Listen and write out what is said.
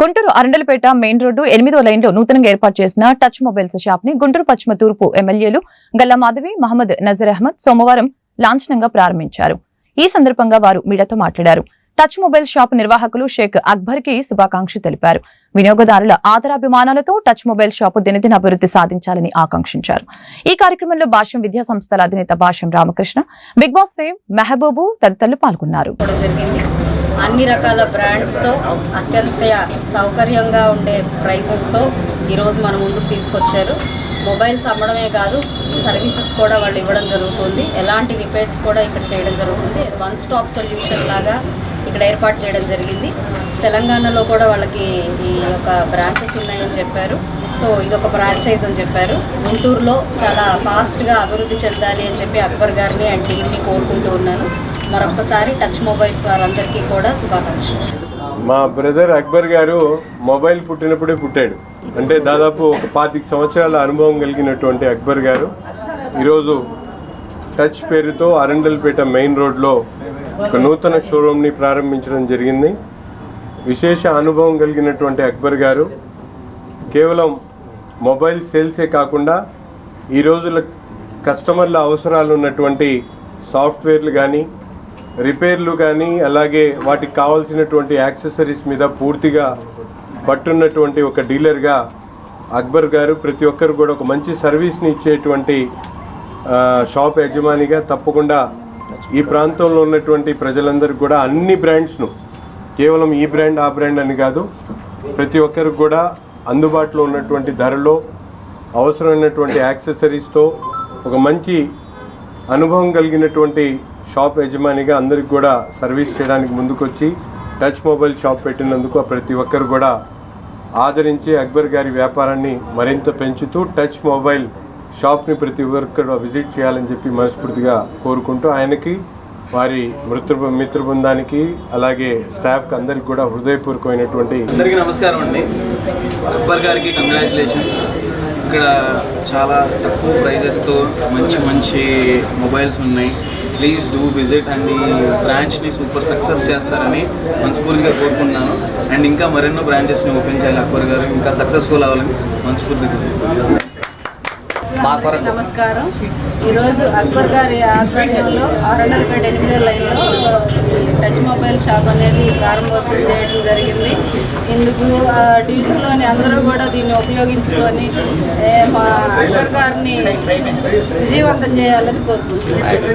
Guntur Arundelpet main road ఎనిమిదో లైన్లో నూతనంగా ఏర్పాటు చేసిన టచ్ మొబైల్స్ షాప్ని గుంటూరు పశ్చిమ తూర్పు ఎమ్మెల్యేలు గల్లా మాధవి మహమ్మద్ నజర్ అహ్మద్ సోమవారం లాంఛనంగా ప్రారంభించారు. ఈ సందర్భంగా వారు మీడియాతో మాట్లాడారు. టచ్ మొబైల్ షాప్ నిర్వాహకులు షేక్ అక్బర్కి శుభాకాంక్షలు తెలిపారు. వినియోగదారుల ఆదరాభిమానాలతో టచ్ మొబైల్ షాపు దినదిన అభివృద్ధి సాధించాలని ఆకాంక్షించారు. ఈ కార్యక్రమంలో భాష్యం విద్యా సంస్థల అధినేత Bhashyam Ramakrishna Bigg Boss fame Mehboob తదితరులు పాల్గొన్నారు. అన్ని రకాల బ్రాండ్స్తో అత్యంత సౌకర్యంగా ఉండే ప్రైసెస్తో ఈరోజు మన ముందుకు తీసుకొచ్చారు. మొబైల్స్ అమ్మడమే కాదు సర్వీసెస్ కూడా వాళ్ళు ఇవ్వడం జరుగుతుంది. ఎలాంటి రిపేర్స్ కూడా ఇక్కడ చేయడం జరుగుతుంది. వన్ స్టాప్ సొల్యూషన్ లాగా ఇక్కడ ఏర్పాటు చేయడం జరిగింది. తెలంగాణలో కూడా వాళ్ళకి ఈ యొక్క బ్రాంచెస్ ఉన్నాయని చెప్పారు. సో ఇది ఒక ఫ్రాంచైజ్ అని చెప్పారు. గుంటూరులో చాలా ఫాస్ట్గా అభివృద్ధి చెందాలి అని చెప్పి అక్బర్ గారిని అండ్ టీమ్ని కోరుకుంటూ ఉన్నాను. మరొకసారి టచ్ మొబైల్స్ వారందరికీ కూడా శుభాకాంక్షలు. మా బ్రదర్ అక్బర్ గారు మొబైల్ పుట్టినప్పుడే పుట్టాడు. అంటే దాదాపు ఒక పాతిక సంవత్సరాల అనుభవం కలిగినటువంటి అక్బర్ గారు. ఈరోజు టచ్ పేరుతో అరండల్పేట మెయిన్ రోడ్లో ఒక నూతన షోరూమ్ని ప్రారంభించడం జరిగింది. విశేష అనుభవం కలిగినటువంటి అక్బర్ గారు. కేవలం మొబైల్ సేల్సే కాకుండా ఈ రోజుల కస్టమర్ల అవసరాలు ఉన్నటువంటి సాఫ్ట్వేర్లు కానీ రిపేర్లు కానీ అలాగే వాటికి కావాల్సినటువంటి యాక్సెసరీస్ మీద పూర్తిగా పట్టున్నటువంటి ఒక డీలర్గా అక్బర్ గారు ప్రతి ఒక్కరు కూడా ఒక మంచి సర్వీస్ని ఇచ్చేటువంటి షాప్ యజమానిగా తప్పకుండా ఈ ప్రాంతంలో ఉన్నటువంటి ప్రజలందరికీ కూడా అన్ని బ్రాండ్స్ను కేవలం ఈ బ్రాండ్ ఆ బ్రాండ్ అని కాదు ప్రతి ఒక్కరికి కూడా అందుబాటులో ఉన్నటువంటి ధరలో అవసరమైనటువంటి యాక్సెసరీస్తో ఒక మంచి అనుభవం కలిగినటువంటి షాప్ యజమానిగా అందరికి కూడా సర్వీస్ చేయడానికి ముందుకొచ్చి టచ్ మొబైల్ షాప్ పెట్టినందుకు ప్రతి ఒక్కరు కూడా ఆదరించి అక్బర్ గారి వ్యాపారాన్ని మరింత పెంచుతూ టచ్ మొబైల్ షాప్ని ప్రతి ఒక్కరు విజిట్ చేయాలని చెప్పి మనస్ఫూర్తిగా కోరుకుంటూ ఆయనకి వారి మృతృ మిత్ర బృందానికి అలాగే స్టాఫ్కి అందరికి కూడా హృదయపూర్వకమైనటువంటి అందరికీ నమస్కారం అండి. అక్బర్ గారికి కంగ్రాచులేషన్స్ ఇక్కడ చాలా తక్కువ ప్రైజెస్తో మంచి మంచి మొబైల్స్ ఉన్నాయి. ప్లీజ్ డూ విజిట్ అండ్ ఈ బ్రాంచ్ని సూపర్ సక్సెస్ చేస్తారని మనస్ఫూర్తిగా కోరుకుంటున్నాను. అండ్ ఇంకా మరెన్నో బ్రాంచెస్ని ఓపెన్ చేయాలి అక్బర్ గారు. ఇంకా సక్సెస్ఫుల్ అవ్వాలని మనస్ఫూర్తిగా నమస్కారం. ఈరోజు అక్బర్ గారి ఆధ్వర్యంలో ఆరున్నరపేట ఎనిమిదో లైన్లో ఈ టచ్ మొబైల్ షాప్ అనేది ప్రారంభోత్సవం చేయడం జరిగింది. ఇందుకు ఆ, డివిజన్లోని అందరూ కూడా దీన్ని ఉపయోగించుకొని మా అక్బర్ గారిని విజయవంతం చేయాలని కోరుకుంటున్నాను.